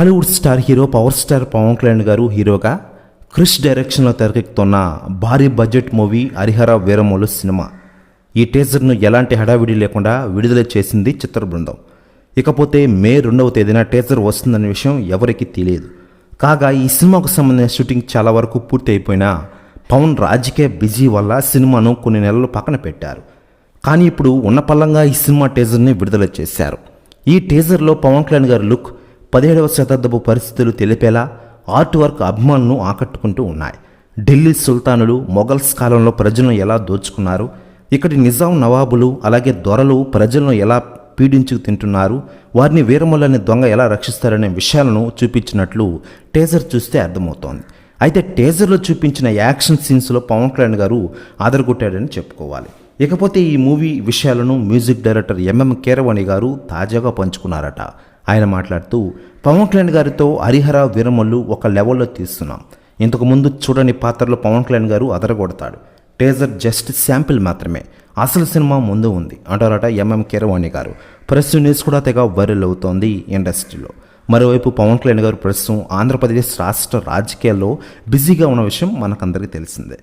Tollywood star hero power star Pavan Kalyan గారు హీరోగా క్రిష్ డైరెక్షన్లో తెరకెక్కుతున్న భారీ budget movie Harihara Veeramallu cinema. ఈ టీజర్ను ఎలాంటి హడావిడి లేకుండా విడుదల చేసింది చిత్ర బృందం ఇకపోతే మే రెండవ తేదీన టీజర్ వస్తుందనే విషయం ఎవరికీ తెలియదు. కాగా ఈ సినిమాకు సంబంధించిన షూటింగ్ చాలా వరకు పూర్తి అయిపోయినా పవన్ రాజకీయ బిజీ వల్ల సినిమాను కొన్ని నెలలు పక్కన పెట్టారు. కానీ ఇప్పుడు ఉన్న పల్లంగా ఈ సినిమా టీజర్ని విడుదల చేశారు. ఈ టీజర్లో పవన్ కళ్యాణ్ గారి లుక్ పదిహేడవ శతాబ్దపు పరిస్థితులు తెలిపేలా ఆర్ట్ వర్క్ అభిమానులను ఆకట్టుకుంటూ ఉన్నాయి. ఢిల్లీ సుల్తానులు మొఘల్స్ కాలంలో ప్రజలను ఎలా దోచుకున్నారు? ఇక్కడి నిజాం నవాబులు అలాగే దొరలు ప్రజలను ఎలా పీడించు తింటున్నారు? వారిని వీరములని దొంగ ఎలా రక్షిస్తారనే విషయాలను చూపించినట్లు టేజర్ చూస్తే అర్థమవుతోంది. అయితే టేజర్లో చూపించిన యాక్షన్ సీన్స్లో పవన్ కళ్యాణ్ గారు ఆదరగొట్టాడని చెప్పుకోవాలి. ఇకపోతే ఈ మూవీ విషయాలను మ్యూజిక్ డైరెక్టర్ ఎంఎం కీరవాణి గారు తాజాగా పంచుకున్నారట. ఆయన మాట్లాడుతూ పవన్ కళ్యాణ్ గారితో హరిహర విరమలు ఒక లెవెల్లో తీస్తున్నాం. ఇంతకు ముందు చూడని పాత్రలో పవన్ కళ్యాణ్ గారు అదరగొడతాడు. టేజర్ జస్ట్ శాంపిల్ మాత్రమే. అసలు సినిమా ముందు ఉంది. అంటారట ఎంఎం కీరవాణి గారు. ప్రస్తుతం న్యూస్ కూడా తెగ వైరల్ అవుతోంది ఇండస్ట్రీలో. మరోవైపు పవన్ కళ్యాణ్ గారు ప్రస్తుతం ఆంధ్రప్రదేశ్ రాష్ట్ర రాజకీయాల్లో బిజీగా ఉన్న విషయం మనకందరికీ తెలిసిందే.